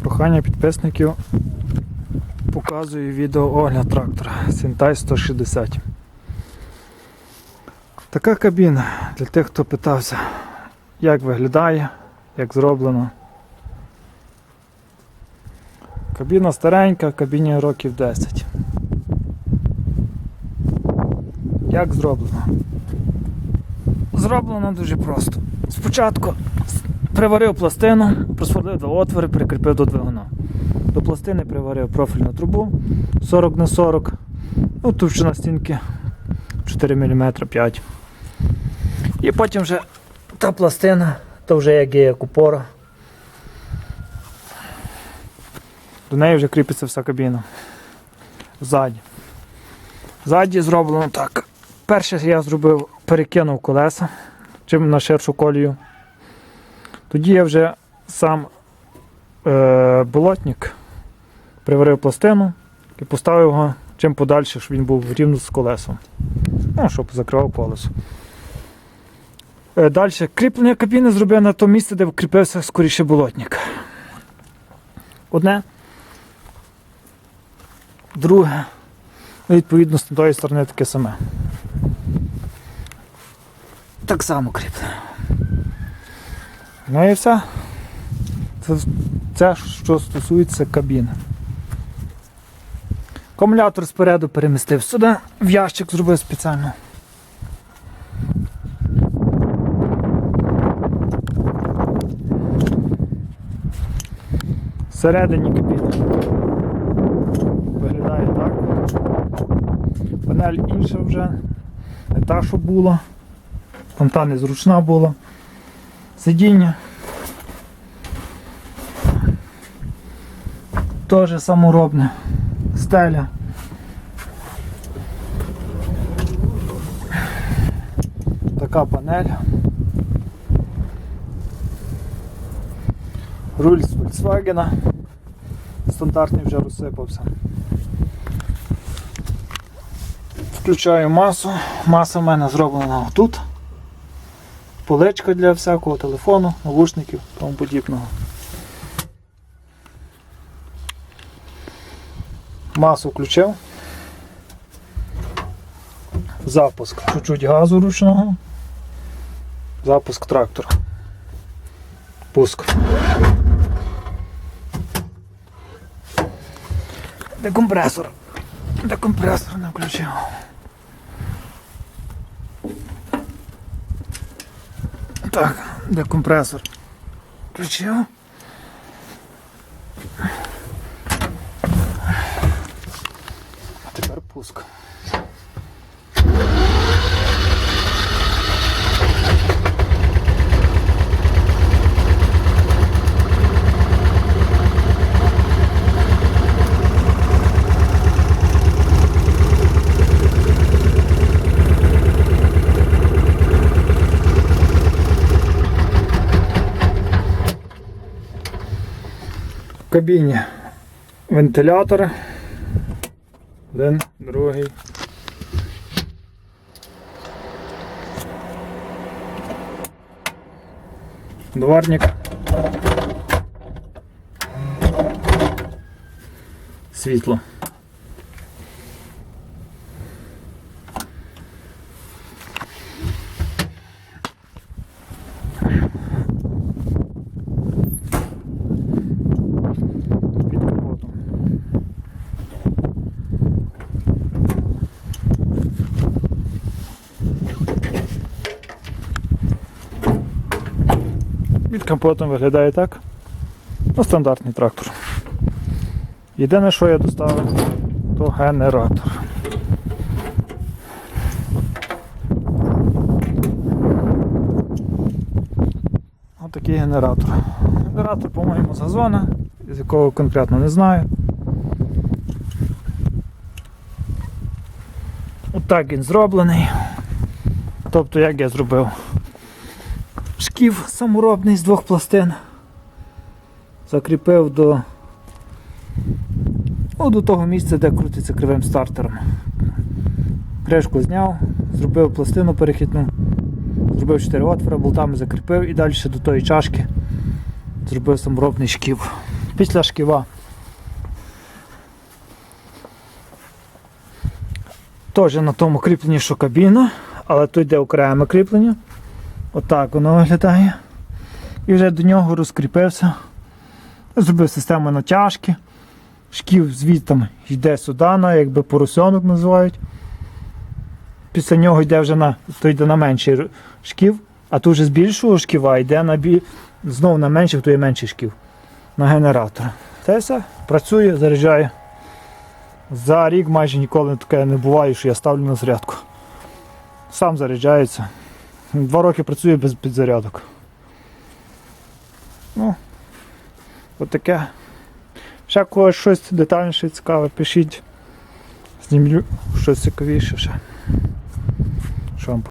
Прохання підписників показую відео огляд трактора Сінтай 160. Така кабіна для тих, хто питався, як виглядає, як зроблено. Кабіна старенька, кабіні років 10. Як зроблено? Зроблено дуже просто. Спочатку приварив пластину, просверлив два отвори, прикріпив до двигуна. До пластини приварив профільну трубу 40 на 40, ну, товщина стінки 4 мм 5 І потім вже та пластина, то вже як є як. До неї вже кріпиться вся кабіна. Ззаді. Ззаді зроблено так. Перше я зробив, перекинув колеса чим на ширшу колію. Тоді я вже сам е, болотник приварив пластину і поставив його чим подальше, щоб він був рівно з колесом. Ну, щоб закривав колесо. Е, далі кріплення кабіни зробив на тому місці, де кріпився скоріше болотник. Одне. Друге. Ну, відповідно, з тої сторони таке саме. Так само кріплено. Ну і все. Це, це що стосується кабіни. Акумулятор спереду перемістив сюди, в ящик зробив спеціально. Всередині кабіни виглядає так. Панель інша вже, не та, що була. Там та незручна була. Сидіння. Теж саморобне. Стеля. Така панель. Руль з Volkswagen. Стандартний вже розсипався. Включаю масу. Маса в мене зроблена тут. Поличка для всякого телефону, навушників тому подібного. Масу включив. Запуск. Чуть-чуть газу ручного. Запуск трактора. Пуск. Декомпресор. Декомпресор не включив. Так, декомпресор включив. А тепер пуск. Кабіні вентилятор. Один, другий. Дворник. Світло. Під капотом виглядає так. Ну, стандартний трактор. Єдине, що я доставив, то генератор. Ось такий генератор. Генератор, по-моєму, з газона, з якого конкретно не знаю. Отак він зроблений. Тобто, як я зробив шків саморобний з двох пластин. Закріпив до, ну, до того місця, де крутиться кривим стартером. Кришку зняв, зробив пластину перехідну, зробив 4 отвори, болтами закріпив і далі до тої чашки зробив саморобний шків. після шківа. Теж на тому кріпленні, що кабіна, але тут йде окреме кріплення. Отак воно виглядає. І вже до нього розкріпився. Зробив систему натяжки. Шків звідти йде сюди, на якби поросенок називають. Після нього йде вже на, то йде на менший шків, а тут вже з більшого шківа йде на бі... знову на менший, то є менший шків. На генератор. Й все, працює, заряджає. За рік майже ніколи таке не буває, що я ставлю на зарядку. Сам заряджається. Два роки працює без підзарядок. Ну, от таке. Ще когось щось детальніше цікаве, пишіть. Знімлю щось цікавіше ще. Що вам